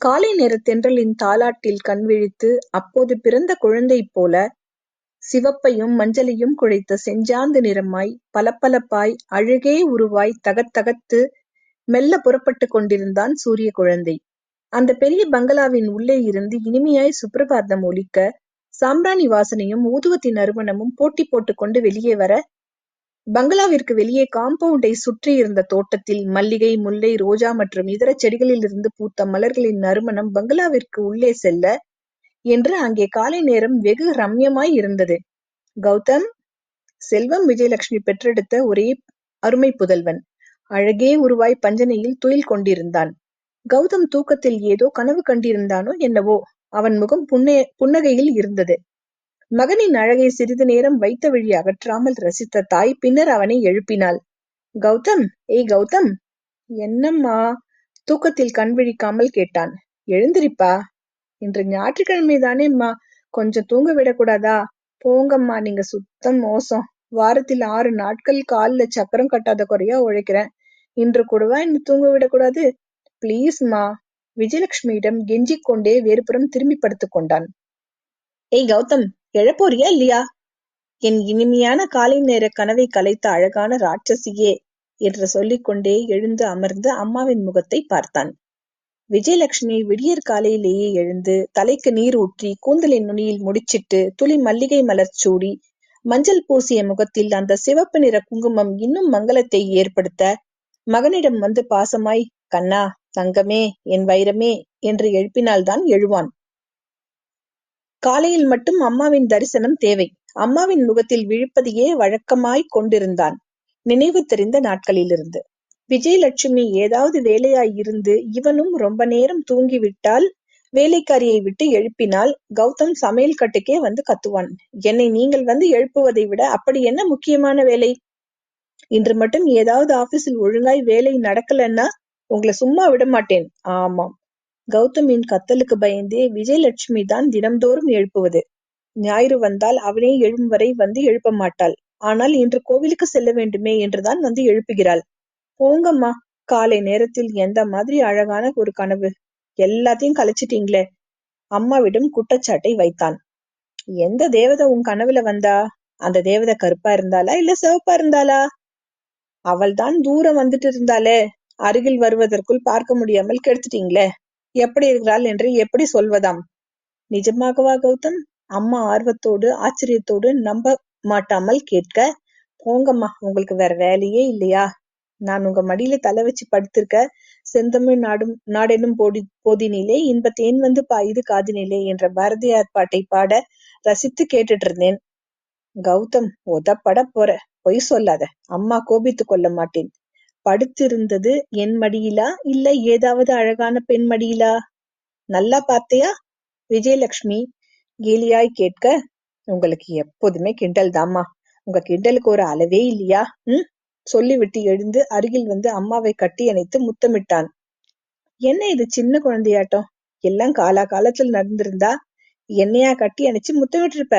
காலை நேரத் தென்றலின் தாலாட்டில் கண்விழித்து அப்போது பிறந்த குழந்தை போல சிவப்பையும் மஞ்சளையும் குழைத்த செஞ்சாந்து நிறமாய் பளபளப்பாய் அழகே உருவாய் தகத்தகத்து மெல்ல புறப்பட்டுக் கொண்டிருந்தான் சூரிய குழந்தை. அந்த பெரிய பங்களாவின் உள்ளே இருந்து இனிமையாய் சுப்பிரபாதம் ஒலிக்க சாம்பிராணி வாசனையும் ஊதுவத்தி நறுமணமும் போட்டி போட்டுக்கொண்டு வெளியே வர பங்களாவிற்கு வெளியே காம்பவுண்டை சுற்றி இருந்த தோட்டத்தில் மல்லிகை முல்லை ரோஜா மற்றும் இதர செடிகளிலிருந்து பூத்த மலர்களின் நறுமணம் பங்களாவிற்கு உள்ளே செல்ல என்று அங்கே காலை நேரம் வெகு ரம்யமாய் இருந்தது. கௌதம் செல்வம் விஜயலட்சுமி பெற்றெடுத்த ஒரே அருமை புதல்வன். அழகே உருவாய் பஞ்சனையில் துயில் கொண்டிருந்தான். கௌதம் தூக்கத்தில் ஏதோ கனவு கண்டிருந்தானோ என்னவோ அவன் முகம் புன்னே புன்னகையில் இருந்தது. மகனின் அழகை சிறிது நேரம் வைத்த வழி அகற்றாமல் ரசித்த தாய் பின்னர் அவனை எழுப்பினாள். கௌதம் ஏய் கௌதம். என்னம்மா? தூக்கத்தில் கண் விழிக்காமல் கேட்டான். எழுந்திரிப்பா. இன்று ஞாயிற்றுக்கிழமை தானேம்மா கொஞ்சம் தூங்க விடக்கூடாதா? போங்கம்மா நீங்க சுத்தம் மோசம். வாரத்தில் ஆறு நாட்கள் காலில் சக்கரம் கட்டாத குறையா உழைக்கிறேன். இன்று கூடவா என்ன தூங்க விடக்கூடாது? பிளீஸ்மா. விஜயலட்சுமியிடம் கெஞ்சிக் கொண்டே வேறுபுறம் திரும்பி படுத்துக் கொண்டான். ஏய் கௌதம் எழப்போறியா இல்லையா? என் இனிமையான காலை நேர கனவை கலைத்த அழகான ராட்சசியே என்று சொல்லிக்கொண்டே எழுந்து அமர்ந்து அம்மாவின் முகத்தை பார்த்தான். விஜயலட்சுமி விடியற் காலையிலேயே எழுந்து தலைக்கு நீர் ஊற்றி கூந்தலின் நுனியில் முடிச்சிட்டு துளி மல்லிகை மலர் சூடி மஞ்சள் பூசிய முகத்தில் அந்த சிவப்பு நிற குங்குமம் இன்னும் மங்களத்தை ஏற்படுத்த மகனிடம் வந்து பாசமாய் கண்ணா தங்கமே என் வைரமே என்று எழுப்பினால்தான் எழுவான். காலையில் மட்டும் அம்மாவின் தரிசனம் தேவை. அம்மாவின் முகத்தில் விழிப்பதையே வழக்கமாய்க் கொண்டிருந்தான். நினைவு தெரிந்த நாட்களிலிருந்து. விஜயலட்சுமி ஏதாவது வேலையாய் இருந்து இவனும் ரொம்ப நேரம் தூங்கிவிட்டால் வேலைக்காரியை விட்டு எழுப்பினால் கௌதம் சமையல் கட்டுக்கே வந்து கத்துவான். என்னை நீங்கள் வந்து எழுப்புவதை விட அப்படி என்ன முக்கியமான வேலை? இன்று மட்டும் ஏதாவது ஆபீஸில் ஒழுங்காய் வேலை நடக்கலன்னா உங்களை சும்மா விட மாட்டேன் ஆமாம். கௌதமின் கத்தலுக்கு பயந்தே விஜயலட்சுமி தான் தினம்தோறும் எழுப்புவது. ஞாயிறு வந்தால் அவனே எழும் வரை வந்து எழுப்ப மாட்டாள். ஆனால் இன்று கோவிலுக்கு செல்ல வேண்டுமே என்றுதான் வந்து எழுப்புகிறாள். போங்கம்மா காலை நேரத்தில் எந்த மாதிரி அழகான ஒரு கனவு. எல்லாத்தையும் கலைச்சிட்டீங்களே. அம்மாவிடம் குற்றச்சாட்டை வைத்தான். எந்த தேவதை உன் கனவுல வந்தா? அந்த தேவதை கருப்பா இருந்தாளா இல்ல சிவப்பா இருந்தாளா? அவள் தான் தூரம் வந்துட்டு இருந்தாளே. அருகில் வருவதற்குள் பார்க்க முடியாமல் கெடுத்துட்டீங்களே. எப்படி இருக்கிறாள் என்று எப்படி சொல்வதாம்? நிஜமாகவா கௌதம்? அம்மா ஆர்வத்தோடு ஆச்சரியத்தோடு நம்ப மாட்டாமல் கேட்க போங்கம்மா உங்களுக்கு வேற வேலையே இல்லையா? நான் உங்க மடியில தலை வச்சு படுத்திருக்க செந்தமிழ் நாடும் நாடெனும் போடி போதினிலே இன்ப தேன் வந்து பாயுது காதினிலே என்ற பாரதியார் பாட்டை பாட ரசித்து கேட்டுட்டு இருந்தேன் கௌதம் உதப்பட போற பொய் சொல்லாத அம்மா கோபித்துக் கொள்ள மாட்டேன். படுத்திருந்தது என் மடியிலா? இல்ல ஏதாவது அழகான பெண் மடியிலா? நல்லா பார்த்தியா? விஜயலட்சுமி கேலியாய் கேட்க உங்களுக்கு எப்போதுமே கிண்டல் தாம்மா. உங்க கிண்டலுக்கு ஒரு அளவே இல்லையா? ம்? சொல்லிவிட்டு எழுந்து அருகில் வந்து அம்மாவை கட்டி அணைத்து முத்தமிட்டான். என்ன இது சின்ன குழந்தையாட்டம்? எல்லாம் காலா காலத்துல நடந்திருந்தா? என்னையா கட்டி அணைச்சு முத்தமிட்டு இருப்ப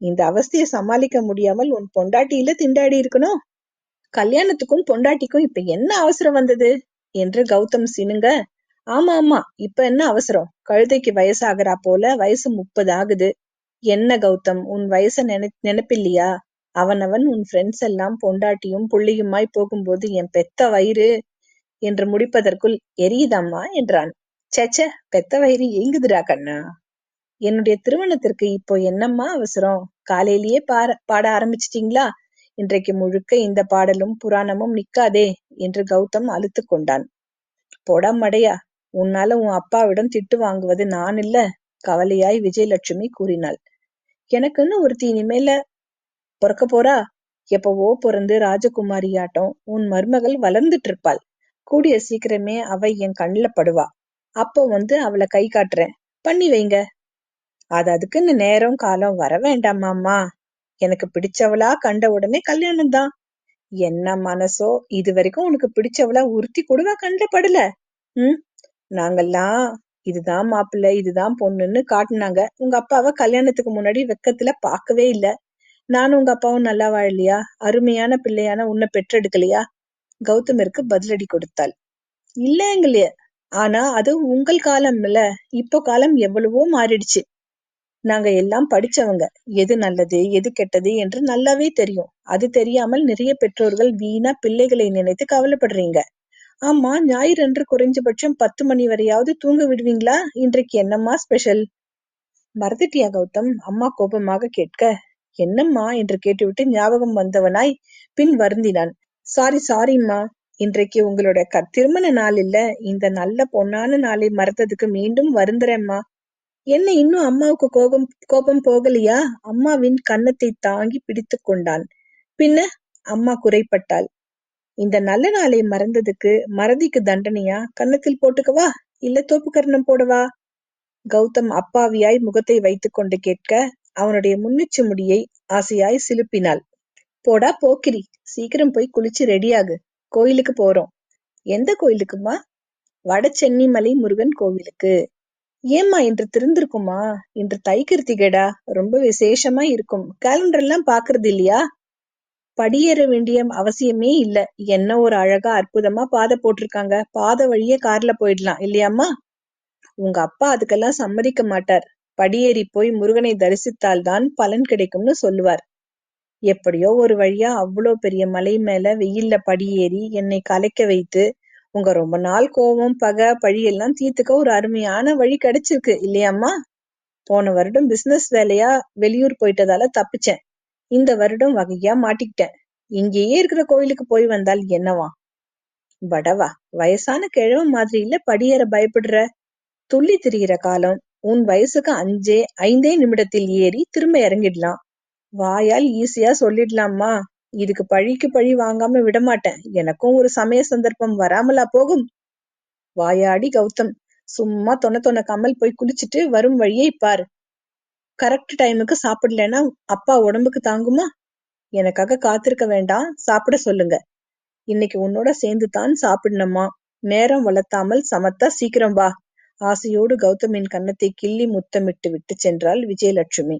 இந்த அவஸ்தைய சமாளிக்க முடியாமல் உன் பொண்டாட்டியில திண்டாடி இருக்கணும். கல்யாணத்துக்கும் பொண்டாட்டிக்கும் இப்ப என்ன அவசரம் வந்தது? என்று கௌதம் சினுங்க. ஆமா ஆமா இப்ப என்ன அவசரம்? கழுதைக்கு வயசாகிறா போல வயசு முப்பது ஆகுது. என்ன கௌதம் உன் வயச நினை நினைப்பில்லையா? அவனவன் உன் ஃப்ரெண்ட்ஸ் எல்லாம் பொண்டாட்டியும் புள்ளியுமாய் போகும்போது என் பெத்த வயிறு என்று முடிப்பதற்குள் எரியுதம்மா என்றான். சேச்ச பெத்த வயிறு எங்குதுடா கண்ணா. என்னுடைய திருமணத்திற்கு இப்போ என்னம்மா அவசரம்? காலையிலேயே பாட பாட ஆரம்பிச்சிட்டீங்களா? இன்றைக்கு முழுக்க இந்த பாடலும் புராணமும் நிக்காதே என்று கௌதம் அழுத்து கொண்டான். போடா மடையா உன்னால உன் அப்பாவிடம் திட்டு வாங்குவது நான் இல்ல கவலையாய் விஜயலட்சுமி கூறினாள். எனக்குன்னு ஒருத்தி இனிமேல பிறக்க போறா? எப்பவோ பிறந்து ராஜகுமாரியாட்டம் உன் மருமகள் வளர்ந்துட்டு இருப்பாள் கூடிய சீக்கிரமே அவ என் கண்ணுல படுவா. அப்போ வந்து அவளை கை காட்டுறேன். பண்ணி வைங்க. அது அதுக்குன்னு நேரம் காலம் வர வேண்டாமாம்மா எனக்கு பிடிச்சவளா கண்ட உடனே கல்யாணம் தான். என்ன மனசோ இது வரைக்கும் உனக்கு பிடிச்சவளா உறுத்தி கூடவா கண்ட படல. உம் நாங்கெல்லாம் இதுதான் மாப்பிள்ளை இதுதான் பொண்ணுன்னு காட்டுனாங்க. உங்க அப்பாவை கல்யாணத்துக்கு முன்னாடி வெக்கத்துல பாக்கவே இல்ல. நானும் உங்க அப்பாவும் நல்லா வாழலையா அருமையான பிள்ளையான உன்னை பெற்றெடுக்கலையா? கௌதமிற்கு பதிலடி கொடுத்தாள். இல்லைங்களே. ஆனா அது உங்கள் காலம்ல. இப்போ காலம் எவ்வளவோ மாறிடுச்சு. நாங்க எல்லாம் படிச்சவங்க. எது நல்லது எது கெட்டது என்று நல்லாவே தெரியும். அது தெரியாமல் நிறைய பெற்றோர்கள் வீணா பிள்ளைகளை நினைத்து கவலைப்படுறீங்க. ஆமா ஞாயிறன்று குறைஞ்சபட்சம் பத்து மணி வரையாவது தூங்க விடுவீங்களா? இன்றைக்கு என்னம்மா ஸ்பெஷல் மறந்துட்டியா கௌதம்? அம்மா கோபமாக கேட்க என்னம்மா? என்று கேட்டுவிட்டு ஞாபகம் வந்தவனாய் பின் வருந்தினான். சாரி சாரிம்மா இன்றைக்கு உங்களோட திருமண நாள் இல்ல. இந்த நல்ல பொன்னான நாளை மறந்ததுக்கு மீண்டும் வருந்துறேம்மா. என்ன இன்னும் அம்மாவுக்கு கோபம் கோபம் போகலையா? அம்மாவின் கன்னத்தை தாங்கி பிடித்து கொண்டான் பின்ன அம்மா குறைப்பட்டாள் இந்த நல்ல நாளை மறந்ததுக்கு மறதிக்கு தண்டனையா? கன்னத்தில் போட்டுக்கவா? இல்ல தோப்புக்கரணம் போடவா? கௌதம் அப்பாவியாய் முகத்தை வைத்துக் கொண்டு கேட்க அவனுடைய முன்னிச்சு முடியை ஆசையாய் சிலுப்பினாள். போடா போக்கிரி சீக்கிரம் போய் குளிச்சு ரெடியாகு. கோயிலுக்கு போறோம். எந்த கோயிலுக்குமா வட சென்னிமலை முருகன் கோவிலுக்கு. ஏம்மா இன்று திருந்திருக்குமா இன்று தை கிருத்திகேடா ரொம்ப விசேஷமா இருக்கும். கேலண்டர் எல்லாம் பாக்குறது இல்லையா? படியேற வேண்டிய அவசியமே இல்ல. என்ன ஒரு அழகா அற்புதமா பாதை போட்டிருக்காங்க. பாதை வழியே கார்ல போயிடலாம் இல்லையாம்மா? உங்க அப்பா அதுக்கெல்லாம் சம்மதிக்க மாட்டார். படியேறி போய் முருகனை தரிசித்தால்தான் பலன் கிடைக்கும்னு சொல்லுவார். எப்படியோ ஒரு வழியா அவ்வளோ பெரிய மலை மேல வெயில்ல படியேறி என்னை கலைக்க வைத்து உங்க ரொம்ப நாள் கோவம் பகை பழி எல்லாம் தீர்த்துக்க ஒரு அருமையான வழி கிடைச்சிருக்கு இல்லையாம்மா போன வருடம் பிசினஸ் வேலையா வெளியூர் போயிட்டதால தப்பிச்சேன். இந்த வருடம் வகையா மாட்டிக்கிட்டேன். இங்கேயே இருக்கிற கோயிலுக்கு போய் வந்தால் என்னவா? படவா வயசான கிழவு மாதிரி இல்ல படியேற பயப்படுற துள்ளி திரிகிற காலம் உன் வயசுக்கு அஞ்சே ஐந்தே நிமிடத்தில் ஏறி திரும்ப இறங்கிடலாம். வாயால் ஈஸியா சொல்லிடலாமா இதுக்கு பழிக்கு பழி வாங்காம விடமாட்டேன். எனக்கும் ஒரு சமய சந்தர்ப்பம் வராமலா போகும்? வாயாடி கௌதம் சும்மா தொன தொன கமல் போய் குளிச்சுட்டு வரும் வழியை பாரு. கரெக்ட் டைமுக்கு சாப்பிடலன்னா அப்பா உடம்புக்கு தாங்குமா? எனக்காக காத்திருக்க வேண்டாம் சாப்பிட சொல்லுங்க. இன்னைக்கு உன்னோட சேர்ந்து தான் சாப்பிடணுமா? நேரம் வளர்த்தாமல் சமத்தா சீக்கிரம் வா. ஆசையோடு கௌதமின் கன்னத்தை கிள்ளி முத்தமிட்டு விட்டு சென்றாள் விஜயலட்சுமி.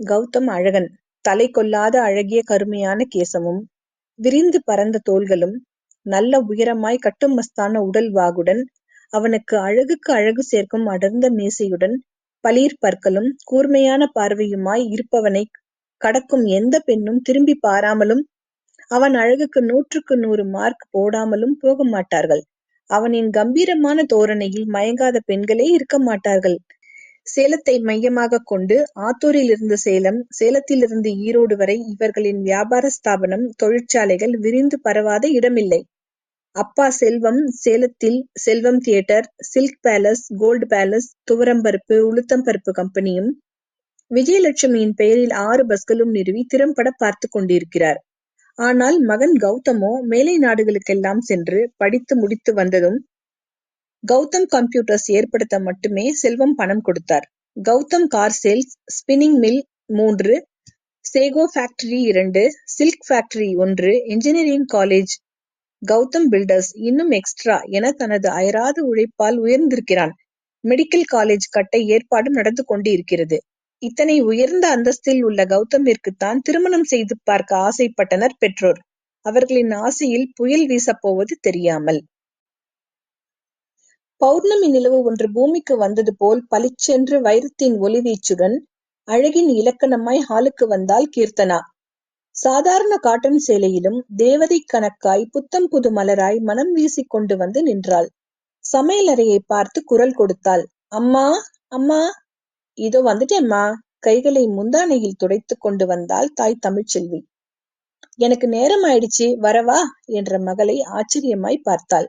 கௌதம் அழகன் தலை கொல்லாத அழகிய கருமையான கேசமும் விரிந்து பரந்த தோள்களும் நல்ல உயரமாய் கட்டுமஸ்தான உடல் வாகுடன் அவனுக்கு அழகுக்கு அழகு சேர்க்கும் அடர்ந்த மீசையுடன் பளிர் பற்களும் கூர்மையான பார்வையுமாய் இருப்பவனை கடக்கும் எந்த பெண்ணும் திரும்பி பாராமலும் அவன் அழகுக்கு நூற்றுக்கு நூறு மார்க் போடாமலும் போக மாட்டார்கள். அவனின் கம்பீரமான தோரணையில் மயங்காத பெண்களே இருக்க மாட்டார்கள். சேலத்தை மையமாகக் கொண்டு ஆத்தூரிலிருந்து சேலம் சேலத்திலிருந்து ஈரோடு வரை இவர்களின் வியாபார ஸ்தாபனம் தொழிற்சாலைகள் விரிந்து பரவாத இடமில்லை. அப்பா செல்வம் சேலத்தில் Selvam theatre silk palace gold palace துவரம்பருப்பு உளுத்தம்பருப்பு கம்பெனியும் விஜயலட்சுமியின் பெயரில் ஆறு பஸ்களும் நிறுவி திறம்பட பார்த்து கொண்டிருக்கிறார். ஆனால் மகன் கௌதமோ மேலை நாடுகளுக்கெல்லாம் சென்று படித்து முடித்து வந்ததும் கௌதம் கம்ப்யூட்டர்ஸ் ஏற்படுத்த மட்டுமே செல்வம் பணம் கொடுத்தார். Gautham car sales, spinning mill மூன்று, சேகோ ஃபேக்டரி இரண்டு, சில்க் ஃபேக்டரி ஒன்று, இன்ஜினியரிங் காலேஜ் கௌதம் பில்டர்ஸ் இன்னும் எக்ஸ்ட்ரா என தனது அயராத உழைப்பால் உயர்ந்திருக்கிறான். மெடிக்கல் காலேஜ் கட்ட ஏற்பாடு நடந்து கொண்டு இருக்கிறது. இத்தனை உயர்ந்த அந்தஸ்தில் உள்ள கௌதமிற்குத்தான் திருமணம் செய்து பார்க்க ஆசைப்பட்டனர் பெற்றோர். அவர்களின் ஆசையில் புயல் வீசப்போவது தெரியாமல். பௌர்ணமி நிலவு ஒன்று பூமிக்கு வந்தது போல் பளிச்சென்று வைரத்தின் ஒளிவீச்சுடன் அழகின் இலக்கணமாய் ஹாலுக்கு வந்தாள் கீர்த்தனா. சாதாரண காட்டன் சேலையிலும் தேவதை கணக்காய் புத்தம் புது மலராய் மனம் வீசிக் கொண்டு வந்து நின்றாள். சமையலறையை பார்த்து குரல் கொடுத்தாள். அம்மா அம்மா இதோ வந்துட்டேம்மா கைகளை முந்தானையில் துடைத்துக் கொண்டு வந்தாள் தாய் தமிழ்ச்செல்வி. எனக்கு நேரம் ஆயிடுச்சு வரவா என்ற மகளை ஆச்சரியமாய் பார்த்தாள்.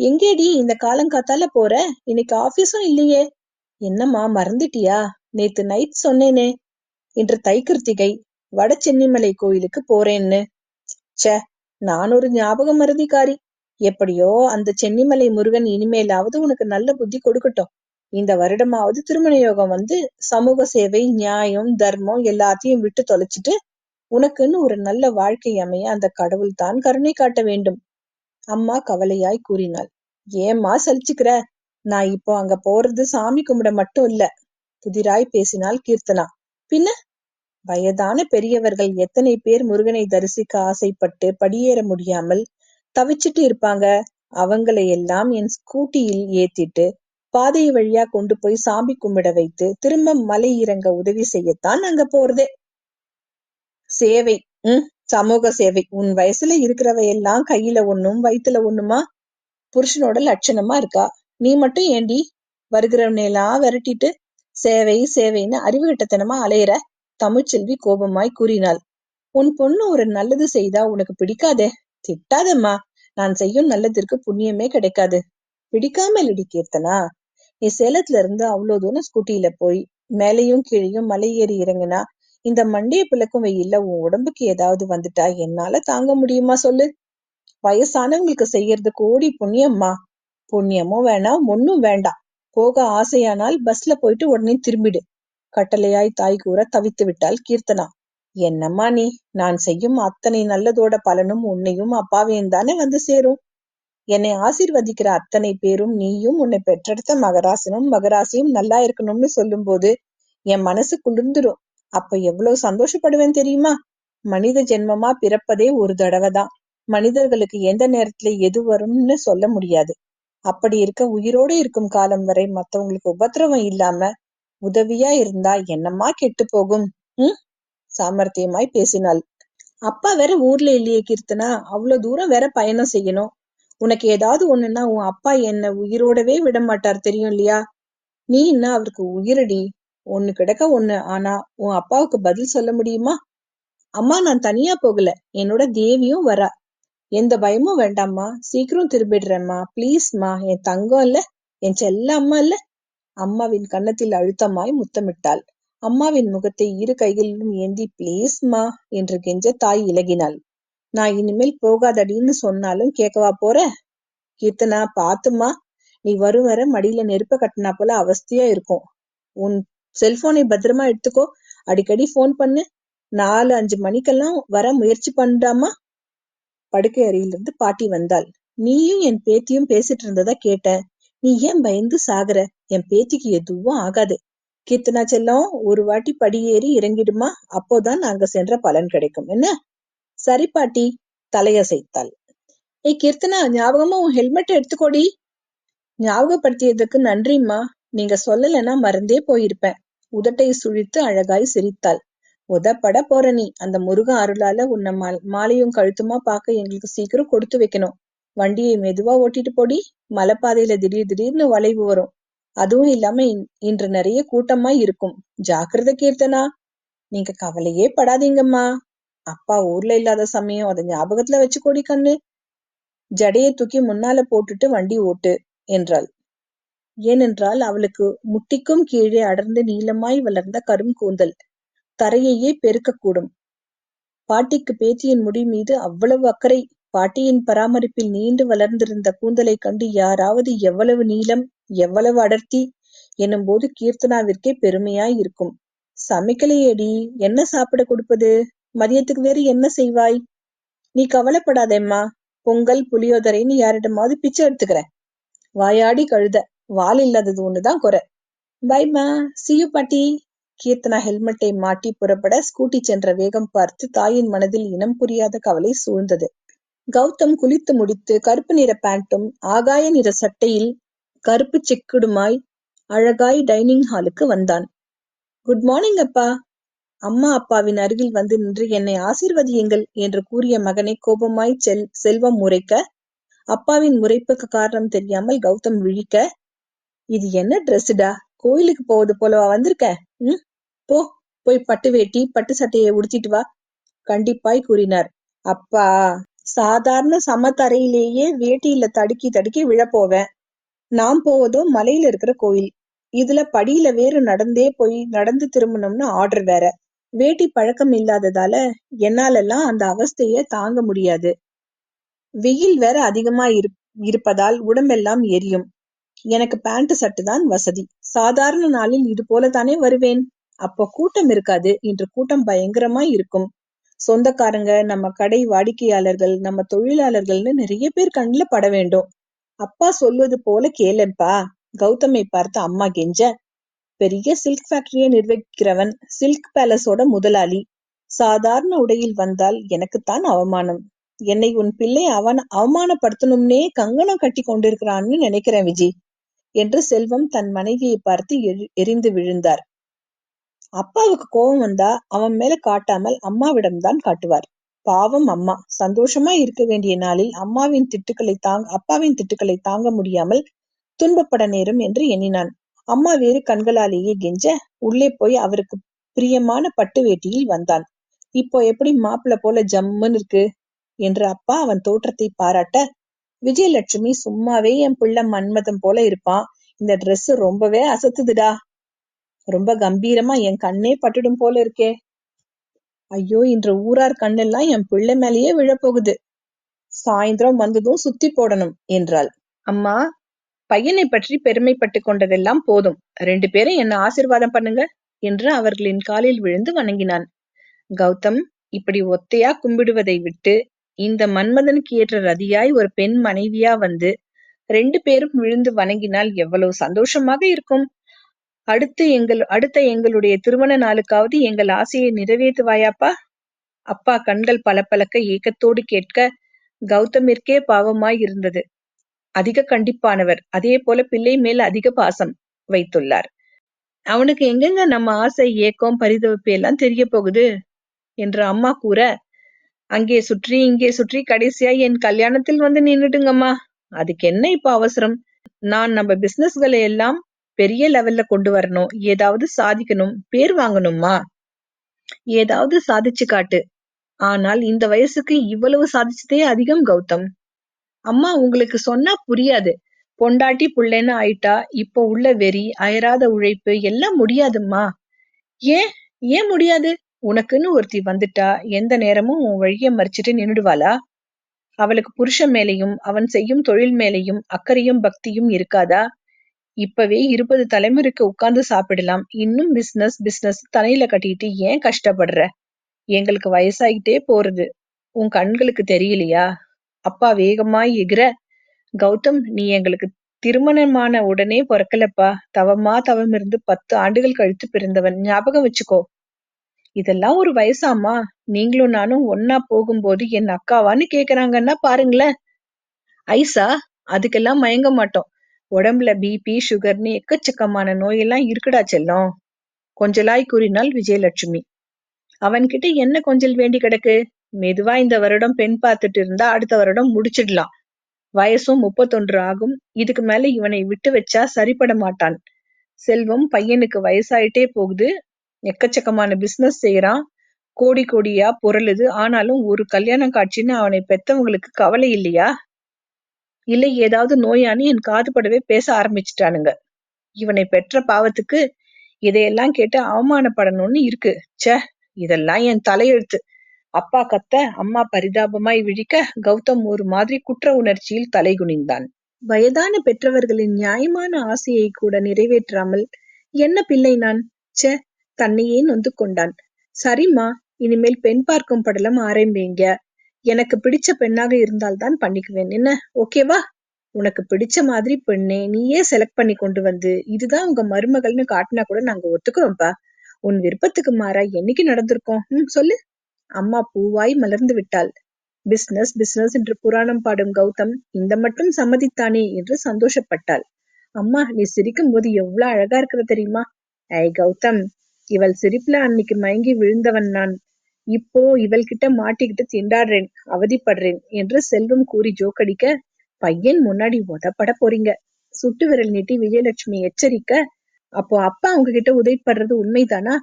எங்கேடி இந்த காலங்காத்தால போற? இன்னைக்கு ஆபீஸும் இல்லையே. என்னம்மா மறந்துட்டியா? நேத்து நைட் சொன்னேனே. இன்று தைக்கிருத்திகை வட சென்னிமலை கோயிலுக்கு போறேன்னு. சே நான் ஒரு ஞாபக மருதிகாரி. எப்படியோ அந்த சென்னிமலை முருகன் இனிமேலாவது உனக்கு நல்ல புத்தி கொடுக்கட்டும். இந்த வருடமாவது திருமண யோகம் வந்து சமூக சேவை நியாயம் தர்மம் எல்லாத்தையும் விட்டு தொலைச்சிட்டு உனக்குன்னு ஒரு நல்ல வாழ்க்கை அமைய அந்த கடவுள் தான் கருணை காட்ட வேண்டும். அம்மா கவலையாய் கூறினாள். ஏம்மா சலிச்சுக்கிற? நான் இப்போ அங்க போறது சாமி கும்பிட மட்டும் இல்ல புதிராய் பேசினாள் கீர்த்தனா. பின்ன? வயதான பெரியவர்கள் எத்தனை பேர் முருகனை தரிசிக்க ஆசைப்பட்டு படியேற முடியாமல் தவிச்சிட்டு இருப்பாங்க. அவங்களை எல்லாம் என் ஸ்கூட்டியில் ஏத்திட்டு பாதை வழியா கொண்டு போய் சாமி கும்பிட வைத்து திரும்ப மலை இறங்க உதவி செய்யத்தான் அங்க போறதே. சேவை. உம். சமூக சேவை. உன் வயசுல இருக்கிறவ எல்லாம் கையில ஒண்ணும் வயித்துல ஒண்ணுமா? புருஷனோட லட்சணமா இருக்கா? நீ மட்டும் ஏண்டி வருகிறவனையெல்லாம் விரட்டிட்டு சேவை சேவைன்னு அறிவுகட்டத்தனமா அலையிற? தமிழ்ச்செல்வி கோபமாய் கூறினாள். உன் பொண்ணு ஒரு நல்லது செய்தா உனக்கு பிடிக்காதே? திட்டாதம்மா. நான் செய்யும் நல்லதற்கு புண்ணியமே கிடைக்காது. பிடிக்காமல் இல்லடி கீர்த்தனா. நீ சேலத்துல இருந்து அவ்வளவு தூரம் ஸ்கூட்டியில போய் மேலையும் கீழையும் மலை ஏறி இறங்குனா இந்த மண்டைய பிளக்கும் வெயில்ல உன் உடம்புக்கு ஏதாவது வந்துட்டா என்னால தாங்க முடியுமா சொல்லு? வயசானவங்களுக்கு செய்யறது கோடி புண்ணியம்மா. புண்ணியமும் வேணாம் ஒன்னும் வேண்டாம். போக ஆசையானால் பஸ்ல போயிட்டு உடனே திரும்பிடு. கட்டளையாய் தாய் கூற தவித்து விட்டாள் கீர்த்தனா. என்னம்மா நீ? நான் செய்யும் அத்தனை நல்லதோட பலனும் உன்னையும் அப்பாவையும் தானே வந்து சேரும். என்னை ஆசீர்வதிக்கிற அத்தனை பேரும் நீயும் உன்னை பெற்றெடுத்த மகராசனும் மகராசியும் நல்லா இருக்கணும்னு சொல்லும் போது என் மனசு குளிர்ந்துடும் அப்ப எவ்வளவு சந்தோஷப்படுவேன் தெரியுமா? மனித ஜென்மமா பிறப்பதே ஒரு தடவை தான் மனிதர்களுக்கு எந்த நேரத்துல எது வரும்னு சொல்ல முடியாது. அப்படி இருக்க உயிரோடு இருக்கும் காலம் வரை மத்தவங்களுக்கு உபத்திரவம் இல்லாம உதவியா இருந்தா என்னம்மா கெட்டு போகும்? உம் சாமர்த்தியமாய் பேசினாள். அப்பா வேற ஊர்ல இல்லையே கீர்த்தனா அவ்வளவு தூரம் வேற பயணம் செய்யணும். உனக்கு ஏதாவது ஒண்ணுன்னா உன் அப்பா என்ன உயிரோடவே விட மாட்டார் தெரியும் இல்லையா? நீ என்ன அவருக்கு உயிரடி? ஒண்ணு கிடக்க ஒண்ணு. ஆனா உன் அப்பாவுக்கு பதில் சொல்ல முடியுமா? அம்மா நான் தனியா போகல. என்னோட தேவியும் வரா. எந்த பயமும் வேண்டாம்மா. சீக்கிரம் திரும்பிடுறேம்மா. ப்ளீஸ்மா என் தங்கம் இல்ல. என் செல்ல அம்மா இல்ல. அம்மாவின் கன்னத்தில் அழுத்தமாய் முத்தமிட்டாள். அம்மாவின் முகத்தை இரு கைகளிலும் ஏந்தி ப்ளீஸ்மா என்று கெஞ்ச தாய் இலகினாள். நான் இனிமேல் போகாதடின்னு சொன்னாலும் கேட்கவா போற? கீர்த்தனா பாத்துமா நீ வரும் வர மடியில நெருப்ப கட்டினா போல அவஸ்தையா இருக்கும். உன் செல்போனை பத்திரமா எடுத்துக்கோ. அடிக்கடி போன் பண்ணு. நாலு அஞ்சு மணிக்கெல்லாம் வர முயற்சி பண்றாமா படுக்கை அறையிலிருந்து பாட்டி வந்தாள். நீயும் என் பேத்தியும் பேசிட்டு இருந்ததா கேட்டேன் நீ ஏன் பயந்து சாகுற? என் பேத்திக்கு எதுவும் ஆகாது. கீர்த்தனா செல்லம் ஒரு வாட்டி படியேறி இறங்கிடுமா? அப்போதான் நாங்க சென்ற பலன் கிடைக்கும். என்ன? சரி பாட்டி தலையசைத்தாள். ஏய் கீர்த்தனா ஞாபகமா உன் ஹெல்மெட் எடுத்துக்கோடி. ஞாபகப்படுத்தியதுக்கு நன்றிம்மா. நீங்க சொல்லலைன்னா மறந்தே போயிருப்பேன். உதட்டை சுழித்து அழகாய் சிரித்தாள். உதப்பட போற நீ அந்த முருக அருளால உன்னை மாலையும் கழுத்துமா பார்க்க எங்களுக்கு சீக்கிரம் கொடுத்து வைக்கணும். வண்டியை மெதுவா ஓட்டிட்டு போடி. மலைப்பாதையில திடீர் திடீர்னு வளைவு வரும். அதுவும் இல்லாம இன்று நிறைய கூட்டமா இருக்கும். ஜாக்கிரத கீர்த்தனா. நீங்க கவலையே படாதீங்கம்மா. அப்பா ஊர்ல இல்லாத சமயம் அதை ஞாபகத்துல வச்சு கொடி கண்ணு. ஜடையை தூக்கி முன்னால போட்டுட்டு வண்டி ஓட்டு என்றாள். ஏனென்றால் அவளுக்கு முட்டிக்கும் கீழே அடர்ந்து நீளமாய் வளர்ந்த கரும் கூந்தல். தரையையே பெருக்கக்கூடும். பாட்டிக்கு பேத்தியின் முடி மீது அவ்வளவு அக்கறை பாட்டியின் பராமரிப்பில் நீண்டு வளர்ந்திருந்த கூந்தலை கண்டு யாராவது எவ்வளவு நீளம் எவ்வளவு அடர்த்தி போது கீர்த்தனாவிற்கே பெருமையாய் இருக்கும். சமைக்கலையேடி என்ன சாப்பிட கொடுப்பது? மதியத்துக்கு வேறு என்ன செய்வாய்? நீ கவலைப்படாதேம்மா பொங்கல் புளியோதரைன்னு யாரிடமாவது பிச்சை எடுத்துக்கிறேன். வாயாடி கழுத. வால் இல்லாதது ஒண்ணுதான் குறை. பைமா சியு பாட்டி. கீர்த்தனா ஹெல்மெட்டை மாட்டி புறப்பட ஸ்கூட்டி சென்ற வேகம் பார்த்து தாயின் மனதில் இனம் புரியாத கவலை சூழ்ந்தது. கௌதம் குளித்து முடித்து கருப்பு நிற பேண்ட்டும் ஆகாய நிற சட்டையில் கருப்பு செக்குடுமாய் அழகாய் டைனிங் ஹாலுக்கு வந்தான். குட் மார்னிங் அப்பா. அம்மா அப்பாவின் அருகில் வந்து நின்று என்னை ஆசிர்வதியுங்கள் என்று கூறிய மகனை கோபமாய் செல் செல்வம் முறைக்க அப்பாவின் முறைப்புக்கு காரணம் தெரியாமல் கௌதம் விழிக்க இது என்ன ட்ரெஸ்ஸுடா கோயிலுக்கு போவது போலவா வந்திருக்க? ம்? போ போய் பட்டு வேட்டி பட்டு சட்டையை உடுத்திட்டு வா. கண்டிப்பாய் கூறினார். அப்பா சாதாரண சமத்தரையிலேயே வேட்டியில தடுக்கி தடுக்கி விழப்போவேன் நாம் போவதோ மலையில இருக்கிற கோயில். இதுல படியில வேறு நடந்தே போய் நடந்து திரும்பணும்னு ஆர்டர் வேற. வேட்டி பழக்கம் இல்லாததால என்னாலெல்லாம் அந்த அவஸ்தைய தாங்க முடியாது. வெயில் வேற அதிகமா இருப்பதால் உடம்பெல்லாம் எரியும். எனக்கு பேண்ட் சட்டு தான் வசதி. சாதாரண நாளில் இது போலதானே வருவேன்? அப்போ கூட்டம் இருக்காது. இன்று கூட்டம் பயங்கரமா இருக்கும். சொந்தக்காரங்க நம்ம கடை வாடிக்கையாளர்கள் நம்ம தொழிலாளர்கள்னு நிறைய பேர் கண்ணில் பட வேண்டும். அப்பா சொல்வது போல கேளப்பா கௌதமை பார்த்து அம்மா கெஞ்ச. பெரிய சில்க் ஃபேக்டரியை நிர்வகிக்கிறவன் சில்க் பேலஸோட முதலாளி. சாதாரண உடையில் வந்தால் எனக்குத்தான் அவமானம். என்னை உன் பிள்ளை அவன் அவமானப்படுத்தணும்னே கங்கணம் கட்டி கொண்டிருக்கிறான்னு நினைக்கிறேன் விஜி. என்று செல்வம் தன் மனைவியை பார்த்து எரிந்து விழுந்தார். அப்பாவுக்கு கோபம் வந்தா அவன் மேல காட்டாமல் அம்மாவிடம்தான் காட்டுவார். பாவம் அம்மா. சந்தோஷமா இருக்க வேண்டிய நாளில் அம்மாவின் திட்டுக்களை தாங்க அப்பாவின் திட்டுக்களை தாங்க முடியாமல் துன்பப்பட நேரும் என்று எண்ணினான். அம்மா வேறு கண்களாலேயே கெஞ்ச உள்ளே போய் அவருக்கு பிரியமான பட்டு வேட்டியில் வந்தான். இப்போ எப்படி மாப்பிள்ள போல ஜம்முன்னு இருக்கு? என்று அப்பா அவன் தோற்றத்தை பாராட்ட விஜயலட்சுமி சும்மாவே என் பிள்ளை மன்மதம் போல இருப்பான் இந்த ட்ரெஸ் ரொம்பவே அசத்துதுடா. ரொம்ப கம்பீரமா என் கண்ணே பட்டுடும் போல இருக்கே. ஐயோ இன்று ஊரார் கண்ணெல்லாம் என் பிள்ளை மேலேயே விழப்போகுது. சாயந்தரம் வந்ததும் சுத்தி போடணும் என்றாள். அம்மா பையனை பற்றி பெருமைப்பட்டு கொண்டதெல்லாம் போதும். ரெண்டு பேரும் என்ன ஆசிர்வாதம் பண்ணுங்க என்று அவர்களின் காலில் விழுந்து வணங்கினான். கௌதம் இப்படி ஒத்தையா கும்பிடுவதை விட்டு இந்த மன்மதனுக்கு ஏற்ற ரதியாய் ஒரு பெண் மனைவியா வந்து ரெண்டு பேரும் விழுந்து வணங்கினால் எவ்வளவு சந்தோஷமாக இருக்கும். அடுத்து எங்கள் அடுத்த எங்களுடைய திருமண நாளுக்காவது எங்கள் ஆசையை நிறைவேற்றுவாயாப்பா? அப்பா கண்கள் பளபளக்க ஏக்கத்தோடு கேட்க கௌதமிற்கே பாவமாய் இருந்தது. அதிக கண்டிப்பானவர் அதே போல பிள்ளை மேல் அதிக பாசம் வைத்துள்ளார். அவனுக்கு எங்கெங்க நம்ம ஆசை ஏக்கம் பரிதவிப்பு எல்லாம் தெரிய போகுது? என்று அம்மா கூற அங்கே சுற்றி இங்கே சுற்றி கடைசியா என் கல்யாணத்தில் வந்து நின்னுட்டுங்கம்மா. அதுக்கு என்ன இப்ப அவசரம்? நான் நம்ம பிசினஸ்களை எல்லாம் பெரிய லெவல்ல கொண்டு வரணும். ஏதாவது சாதிக்கணும் பேர் வாங்கணுமா? ஏதாவது சாதிச்சு காட்டு. ஆனால் இந்த வயசுக்கு இவ்வளவு சாதிச்சதே அதிகம் கௌதம். அம்மா உங்களுக்கு சொன்னா புரியாது. பொண்டாட்டி புள்ளைன்னு ஆயிட்டா இப்போ உள்ள வெறி அயராத உழைப்பு எல்லாம் முடியாதும்மா. ஏன்? ஏன் முடியாது? உனக்குன்னு ஒருத்தி வந்துட்டா எந்த நேரமும் உன் வழிய மறிச்சிட்டு நின்னுடுவாளா? அவளுக்கு புருஷன் மேலையும் அவன் செய்யும் தொழில் மேலையும் அக்கறையும் பக்தியும் இருக்காதா? இப்பவே இருபது தலைமுறைக்கு உட்கார்ந்து சாப்பிடலாம். இன்னும் பிசினஸ் பிசினஸ் தலையில கட்டிட்டு ஏன் கஷ்டப்படுற? எங்களுக்கு வயசாகிட்டே போறது. உன் கண்களுக்கு தெரியலையா? அப்பா வேகமாய் எகிற கௌதம் நீ எங்களுக்கு திருமணமான உடனே பிறக்கலப்பா. தவமா தவம் இருந்து பத்து ஆண்டுகள் கழித்து பிறந்தவன். ஞாபகம் வச்சுக்கோ. இதெல்லாம் ஒரு வயசாமா நீங்களும் நானும் ஒன்னா போகும்போது என் அக்காவான்னு கேக்குறாங்கன்னா பாருங்களேன். ஐசா அதுக்கெல்லாம் மயங்க மாட்டோம். உடம்புல பிபி சுகர்னு எக்கச்சக்கமான நோயெல்லாம் இருக்குடா செல்லம். கொஞ்சலாய் கூறினாள் விஜயலட்சுமி. அவன்கிட்ட என்ன கொஞ்சல் வேண்டி கிடக்கு? மெதுவா இந்த வருடம் பெண் பார்த்துட்டு இருந்தா அடுத்த வருடம் முடிச்சிடலாம். வயசும் முப்பத்தொன்று ஆகும். இதுக்கு மேல இவனை விட்டு வச்சா சரிப்பட மாட்டான். செல்வம் பையனுக்கு வயசாயிட்டே போகுது. எக்கச்சக்கமான பிசினஸ் செய்யறான் கோடி கோடியா புரளுது. ஆனாலும் ஒரு கல்யாணம் காட்சின்னு அவனை பெத்தவங்களுக்கு கவலை இல்லையா? இல்லை ஏதாவது நோயான்னு என் காதுபடவே பேச ஆரம்பிச்சிட்டானுங்க. இவனை பெற்ற பாவத்துக்கு இதையெல்லாம் கேட்டு அவமானப்படணும்னு இருக்கு. சே இதெல்லாம் என் தலையெழுத்து. அப்பா கத்த அம்மா பரிதாபமாய் விழிக்க கௌதம் ஒரு மாதிரி குற்ற உணர்ச்சியில் தலை குனிந்தான். வயதான பெற்றவர்களின் நியாயமான ஆசையை கூட நிறைவேற்றாமல் என்ன பிள்ளை நான்? ச்சே தன்னையே நொந்து கொண்டான். சரிம்மா இனிமேல் பெண் பார்க்கும் படலம் ஆரம்பிங்க. எனக்கு பிடிச்ச பெண்ணாக இருந்தால்தான் பண்ணிக்குவேன். என்ன? ஓகேவா உனக்கு பிடிச்ச மாதிரி பெண்ணே நீயே செலக்ட் பண்ணி கொண்டு வந்து இதுதான் உங்க மருமகள்னு காட்டினா கூட நாங்க ஒத்துக்கிறோம்ப்பா உன் விருப்பத்துக்கு மாறா என்னைக்கு நடந்திருக்கோம்? ம் சொல்லு. அம்மா பூவாய் மலர்ந்து விட்டாள். பிசினஸ் பிசினஸ் என்று புராணம் பாடும் கௌதம் இந்த மட்டும் சம்மதித்தானே என்று சந்தோஷப்பட்டாள். அம்மா நீ சிரிக்கும் போது எவ்வளவு அழகா இருக்கிற தெரியுமா? ஐ கௌதம் இவள் சிரிப்புல அன்னைக்கு மயங்கி விழுந்தவன் நான். இப்போ இவள் கிட்ட மாட்டிக்கிட்டு திண்டாடுறேன் அவதிப்படுறேன் என்று செல்வம் கூறி ஜோக்கடிக்க பையன் முன்னாடி உதப்பட போறீங்க. சுட்டு விரல் நீட்டி விஜயலட்சுமி எச்சரிக்க அப்போ அப்பா உங்ககிட்ட உதவிப்படுறது உண்மைதானா?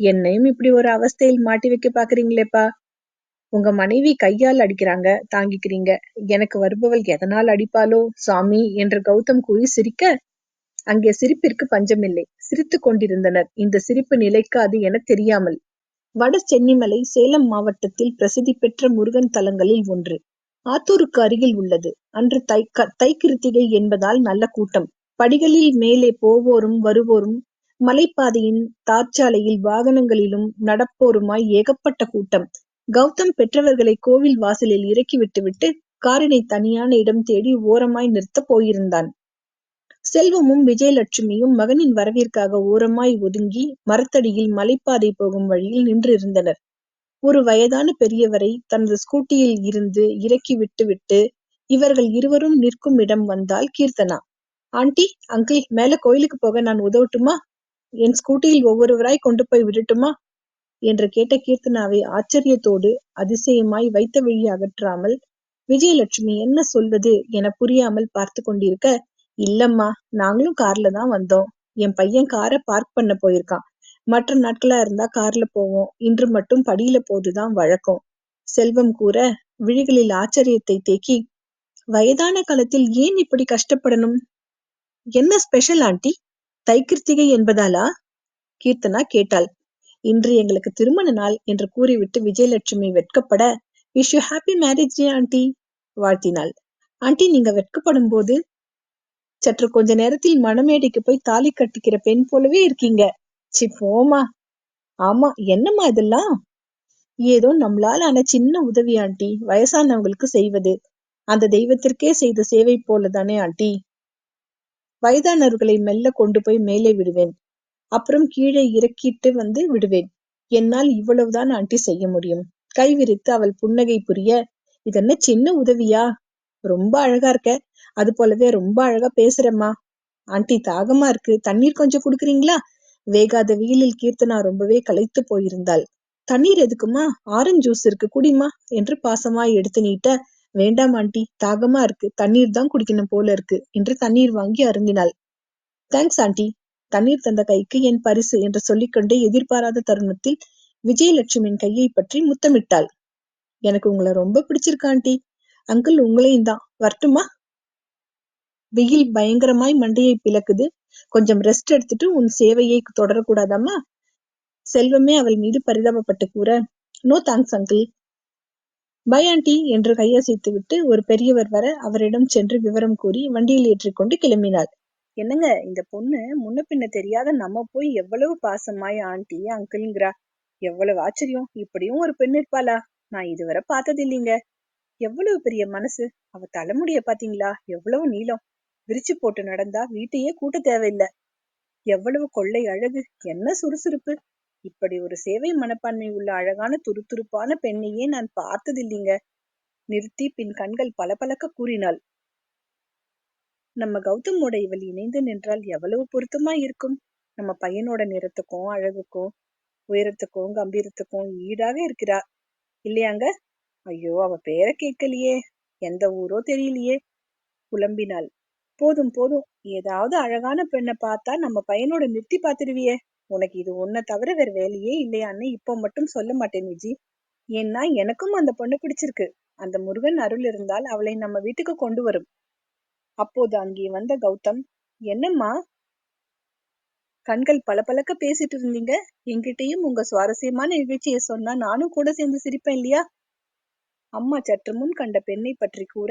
என்னையும் இப்படி ஒரு அவஸ்தையில் மாட்டி வைக்க பாக்குறீங்களேப்பா. உங்க மனைவி கையால் அடிக்கிறாங்க தாங்கிக்கிறீங்க. எனக்கு வருபவள் எதனால் அடிப்பாளோ? சாமி என்று கௌதம் கூறி சிரிக்க அங்கே சிரிப்பிற்கு பஞ்சமில்லை. சிரித்துக் கொண்டிருந்தனர். இந்த சிரிப்பு நிலைக்காது என தெரியாமல். வட சென்னிமலை சேலம் மாவட்டத்தில் பிரசித்தி பெற்ற முருகன் தலங்களில் ஒன்று. ஆத்தூருக்கு அருகில் உள்ளது. அன்று தை தைக்கிருத்திகை என்பதால் நல்ல கூட்டம். படிகளில் மேலே போவோரும் வருவோரும் மலைப்பாதையின் தார்ச்சாலையில் வாகனங்களிலும் நடப்போருமாய் ஏகப்பட்ட கூட்டம். கௌதம் பெற்றவர்களை கோவில் வாசலில் இறக்கி விட்டுவிட்டு காரினை தனியான இடம் தேடி ஓரமாய் நிறுத்தப் போயிருந்தான். செல்வமும் விஜயலட்சுமியும் மகனின் வரவிற்காக ஓரமாய் ஒதுங்கி மரத்தடியில் மலைப்பாதை போகும் வழியில் நின்றிருந்தனர். ஒரு வயதான பெரியவரை தனது ஸ்கூட்டியில் இருந்து இறக்கி விட்டுவிட்டு இவர்கள் இருவரும் நிற்கும் இடம் வந்தால் கீர்த்தனா. ஆண்டி அங்கிள் மேல கோயிலுக்கு போக நான் உதவட்டுமா? என் ஸ்கூட்டியில் ஒவ்வொருவராய் கொண்டு போய் விடட்டுமா? என்று கேட்ட கீர்த்தனாவை ஆச்சரியத்தோடு அதிசயமாய் வைத்த வழி அகற்றாமல் விஜயலட்சுமி என்ன சொல்வது என புரியாமல் பார்த்து கொண்டிருக்க இல்லம்மா நாங்களும் கார்ல தான் வந்தோம். என் பையன் காரை பார்க் பண்ண போயிருக்கான். மற்ற நாட்களா இருந்தா கார்ல போவோம். இன்று மட்டும் படியில போதுதான் வழக்கம். செல்வம் கூற விழிகளில் ஆச்சரியத்தை தேக்கி வயதான காலத்தில் ஏன் இப்படி கஷ்டப்படணும்? என்ன ஸ்பெஷல் ஆண்டி? தைக்கிருத்திகை என்பதாலா? கீர்த்தனா கேட்டாள். இன்று எங்களுக்கு திருமண நாள் என்று கூறிவிட்டு விஜயலட்சுமி வெட்கப்பட wish you happy marriage day aunty வாழ்த்தினாள். Aunty நீங்க வெட்கப்படும் போது சற்று கொஞ்ச நேரத்தில் மணமேடைக்கு போய் தாலி கட்டிக்கிற பெண் போலவே இருக்கீங்க. சி போமா ஆமா என்னம்மா இதெல்லாம்? ஏதோ நம்மளால ஆன சின்ன உதவி ஆண்டி. வயசானவங்களுக்கு செய்வது. அந்த தெய்வத்திற்கே செய்த சேவை போலதானே ஆண்டி. வயதானவர்களை மெல்ல கொண்டு போய் மேலே விடுவேன். அப்புறம் கீழே இறக்கிட்டு வந்து விடுவேன். என்னால் இவ்வளவுதான் ஆண்டி செய்ய முடியும். கை விரித்து அவள் புன்னகை புரிய இதென்ன சின்ன உதவியா? ரொம்ப அழகா இருக்க. அது போலவே ரொம்ப அழகா பேசுறம்மா. ஆண்டி தாகமா இருக்கு. தண்ணீர் கொஞ்சம் குடுக்குறீங்களா? வேகாத வெயிலில் கீர்த்தனா ரொம்பவே களைத்து போயிருந்தாள். தண்ணீர் எதுக்குமா? ஆரஞ்சு ஜூஸ் இருக்கு குடிமா என்று பாசமாய் எடுத்து நீட்ட வேண்டாம் ஆண்டி தாகமா இருக்கு. தண்ணீர் தான் குடிக்கணும் போல இருக்கு என்று தண்ணீர் வாங்கி அருந்தினாள். Thanks aunty. தண்ணீர் தந்த கைக்கு என் பரிசு என்று சொல்லிக்கொண்டே எதிர்பாராத தருணத்தில் விஜயலட்சுமியின் கையை பற்றி முத்தமிட்டாள். எனக்கு உங்களை ரொம்ப பிடிச்சிருக்கு ஆண்டி. அங்கிள் உங்களையும் தான். வரட்டுமா? வெயில் பயங்கரமாய் மண்டையை பிளக்குது. கொஞ்சம் ரெஸ்ட் எடுத்துட்டு உன் சேவையை தொடரக்கூடாதாமா செல்வமே அவள் மீது பரிதாபப்பட்டு கூற no thanks uncle bye aunty என்று கையசைத்து விட்டு ஒரு பெரியவர் வர அவரிடம் சென்று விவரம் கூறி வண்டியில் ஏற்றிக்கொண்டு கிளம்பினாள். என்னங்க இந்த பொண்ணு முன்ன பின்ன தெரியாத நம்ம போய் எவ்வளவு பாசமாய் ஆண்டி அங்கிள்ங்கிறா எவ்வளவு ஆச்சரியம். இப்படியும் ஒரு பெண் இருப்பாளா நான் இதுவரை பார்த்தது இல்லைங்க எவ்வளவு பெரிய மனசு. அவ தலைமுடிய பாத்தீங்களா எவ்வளவு நீளம். விரிச்சு போட்டு நடந்தா வீட்டையே கூட்ட தேவையில்லை. எவ்வளவு கொள்ளை அழகு என்ன சுறுசுறுப்பு. இப்படி ஒரு சேவை மனப்பான்மை உள்ள அழகான துருதுருப்பான பெண்ணையே நான் பார்த்ததில்லைங்க. நிறுத்தி பின் கண்கள் பளபளக்க கூறினாள். நம்ம கௌதமோட இவள் இணைந்து நின்றால் எவ்வளவு பொருத்தமா இருக்கும்? நம்ம பையனோட நிறத்துக்கும் அழகுக்கும் உயரத்துக்கும் கம்பீரத்துக்கும் ஈடாக இருக்கிறா. இல்லையாங்க? ஐயோ அவ பேரை கேட்கலையே. எந்த ஊரோ தெரியலையே. புலம்பினாள். போதும் போதும். ஏதாவது அழகான பெண்ணை பார்த்தா நம்ம பையனோட நிறுத்தி பாத்துருவியே உனக்கு இது உன்னை தவிர வேற வேலையே இல்லையான்னு இப்போ மட்டும் சொல்ல மாட்டேன் விஜி. ஏன்னா எனக்கும் அந்த பொண்ணு பிடிச்சிருக்கு. அந்த முருகன் அருள் இருந்தால் அவளை நம்ம வீட்டுக்கு கொண்டு வரும். அப்போது அங்கே வந்த கௌதம் என்னம்மா? கண்கள் பளபளக்க பேசிட்டு இருந்தீங்க. என்கிட்டயும் உங்க சுவாரஸ்யமான நிகழ்ச்சியை சொன்னா நானும் கூட சேர்ந்து சிரிப்பேன் இல்லையா? அம்மா சற்று முன் கண்ட பெண்ணை பற்றி கூற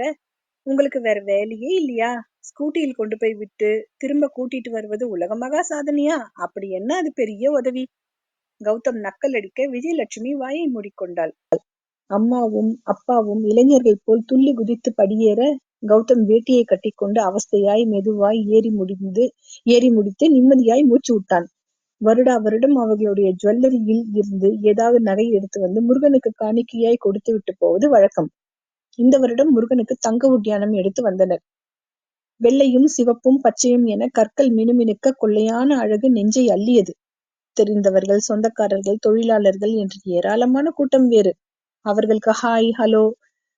உங்களுக்கு வேற வேலையே இல்லையா? ஸ்கூட்டியில் கொண்டு போய் விட்டு திரும்ப கூட்டிட்டு வருவது உலகமகா சாதனையா? அப்படி என்ன அது பெரிய உதவி? கௌதம் நக்கல் அடிக்க விஜயலட்சுமி வாயை மூடிக்கொண்டாள். அம்மாவும் அப்பாவும் இளைஞர்கள் போல் துள்ளி குதித்து படியேற கௌதம் வேட்டியை கட்டிக்கொண்டு அவஸ்தையாய் மெதுவாய் ஏறி முடிந்து ஏறி முடித்து நிம்மதியாய் மூச்சு விட்டான். வருடா வருடம் அவர்களுடைய ஜுவல்லரியில் இருந்து ஏதாவது நகை எடுத்து வந்து முருகனுக்கு காணிக்கையாய் கொடுத்து விட்டு போவது வழக்கம். இந்த வருடம் முருகனுக்கு தங்க உட்டியானம் எடுத்து வந்தனர். வெள்ளையும் சிவப்பும் பச்சையும் என கற்கள் மினுமினுக்க கொள்ளையான அழகு நெஞ்சை அள்ளியது. தெரிந்தவர்கள் சொந்தக்காரர்கள் தொழிலாளர்கள் என்று ஏராளமான கூட்டம் வேறு. அவர்களுக்கு ஹாய் ஹலோ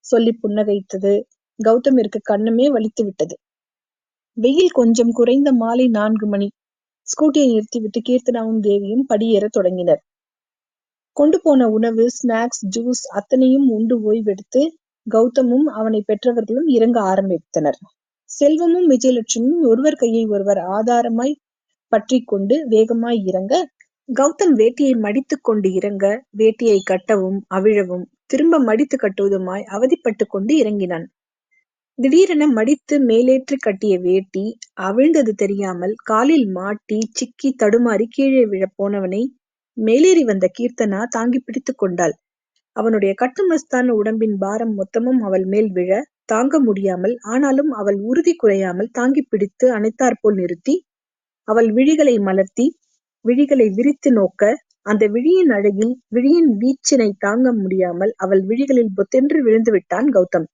சொல்லி புன்னகைத்தது. கௌதமிற்கு கண்ணுமே வலித்து விட்டது வெயில் கொஞ்சம் குறைந்த மாலை நான்கு மணி. ஸ்கூட்டியை நிறுத்திவிட்டு கீர்த்தனாவும் தேவியும் படியேற தொடங்கினர். கொண்டு போன உணவு ஸ்நாக்ஸ் ஜூஸ் அத்தனையும் உண்டு ஓய்வெடுத்து கௌதமும் அவனை பெற்றவர்களும் இறங்க ஆரம்பித்தனர். செல்வமும் விஜயலட்சுமியும் ஒருவர் கையை ஒருவர் ஆதாரமாய் பற்றி கொண்டு வேகமாய் இறங்க கௌதம் வேட்டியை மடித்துக் கொண்டு இறங்க வேட்டியை கட்டவும் அவிழவும் திரும்ப மடித்து கட்டுவதுமாய் அவதிப்பட்டு கொண்டு இறங்கினான். திடீரென மடித்து மேலேற்றி கட்டிய வேட்டி அவிழ்ந்தது தெரியாமல் காலில் மாட்டி சிக்கி தடுமாறி கீழே விழப் போனவனை மேலேறி வந்த கீர்த்தனா தாங்கி பிடித்துக் கொண்டாள். அவனுடைய கட்டுமஸ்தான உடம்பின் பாரம் மொத்தமும் அவள் மேல் விழ தாங்க முடியாமல் ஆனாலும் அவள் உறுதி குறையாமல் தாங்கிப் பிடித்து அணைத்தாற்போல் நிறுத்தி அவள் விழிகளை மலர்த்தி விழிகளை விரித்து நோக்க அந்த விழியின் அழகில் விழியின் வீச்சினை தாங்க முடியாமல் அவள் விழிகளில் பொத்தென்று விழுந்து விட்டான் கௌதம்.